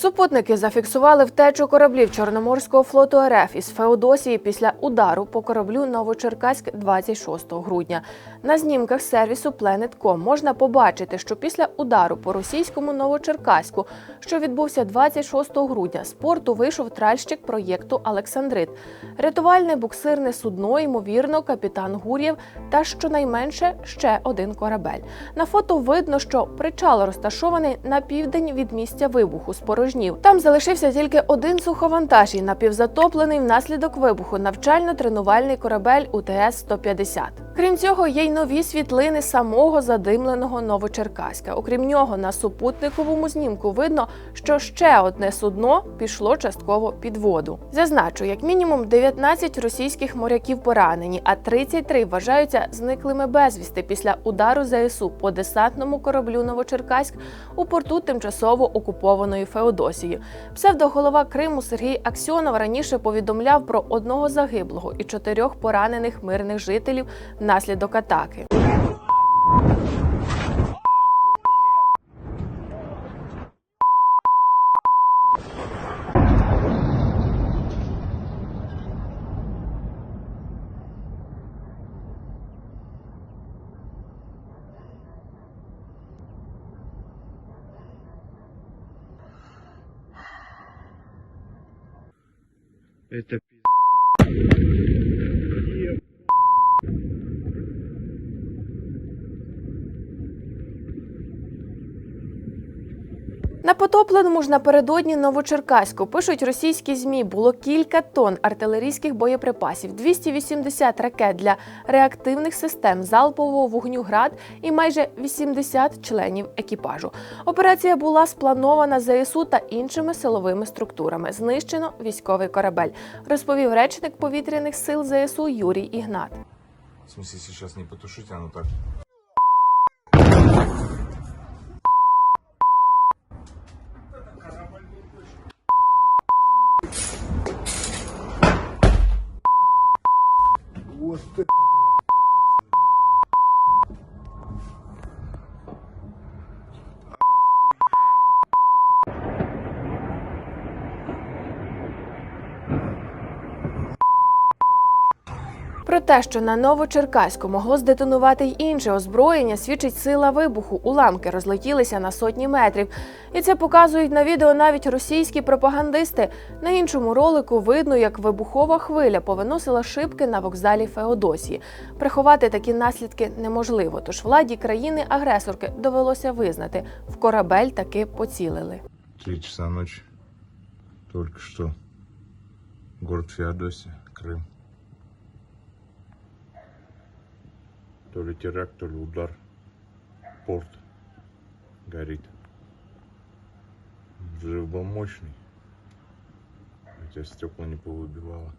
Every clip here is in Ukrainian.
Супутники зафіксували втечу кораблів Чорноморського флоту РФ із Феодосії після удару по кораблю Новочеркаськ 26 грудня. На знімках сервісу Planet.com можна побачити, що після удару по російському Новочеркаську, що відбувся 26 грудня, з порту вийшов тральщик проєкту Олександрит, рятувальне буксирне судно, ймовірно, капітан Гур'єв та щонайменше ще один корабель. На фото видно, що причал розташований на південь від місця вибуху спорожнів. Там залишився тільки один суховантаж і напівзатоплений внаслідок вибуху навчально-тренувальний корабель УТС-150. Крім цього, є й нові світлини самого задимленого Новочеркаська. Окрім нього, на супутниковому знімку видно, що ще одне судно пішло частково під воду. Зазначу, як мінімум 19 російських моряків поранені, а 33 вважаються зниклими безвісти після удару ЗСУ по десантному кораблю Новочеркаськ у порту тимчасово окупованої Феодосії. Псевдоголова Криму Сергій Аксьонов раніше повідомляв про одного загиблого і чотирьох поранених мирних жителів внаслідок атаки. Это На потопленому ж напередодні Новочеркаську пишуть російські змі. Було кілька тонн артилерійських боєприпасів, 280 ракет для реактивних систем залпового вогню град і майже 80 членів екіпажу. Операція була спланована ЗСУ та іншими силовими структурами. Знищено військовий корабель, розповів речник повітряних сил ЗСУ Юрій Ігнат. В смысле, сейчас не потушить, оно так. вот это, Про те, що на Новочеркаську могло здетонувати й інше озброєння, свідчить сила вибуху. Уламки розлетілися на сотні метрів. І це показують на відео навіть російські пропагандисти. На іншому ролику видно, як вибухова хвиля повиносила шибки на вокзалі Феодосії. Приховати такі наслідки неможливо, тож владі країни-агресорки довелося визнати, в корабель таки поцілили. Три часа ночи. Только что. Город Феодосия, Крым. То ли теракт, то ли удар. Порт горит. Взрыв был мощный. Хотя стекла не повыбивало.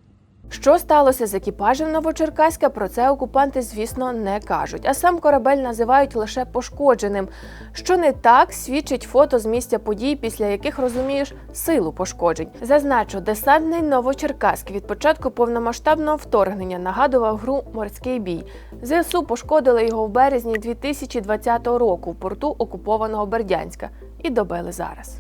Що сталося з екіпажем Новочеркаська? Про це окупанти, звісно, не кажуть. А сам корабель називають лише пошкодженим. Що не так, свідчить фото з місця подій, після яких розумієш силу пошкоджень. Зазначу, десантний Новочеркаськ від початку повномасштабного вторгнення нагадував гру Морський бій. ЗСУ пошкодили його в березні 2020 року в порту окупованого Бердянська і добили зараз.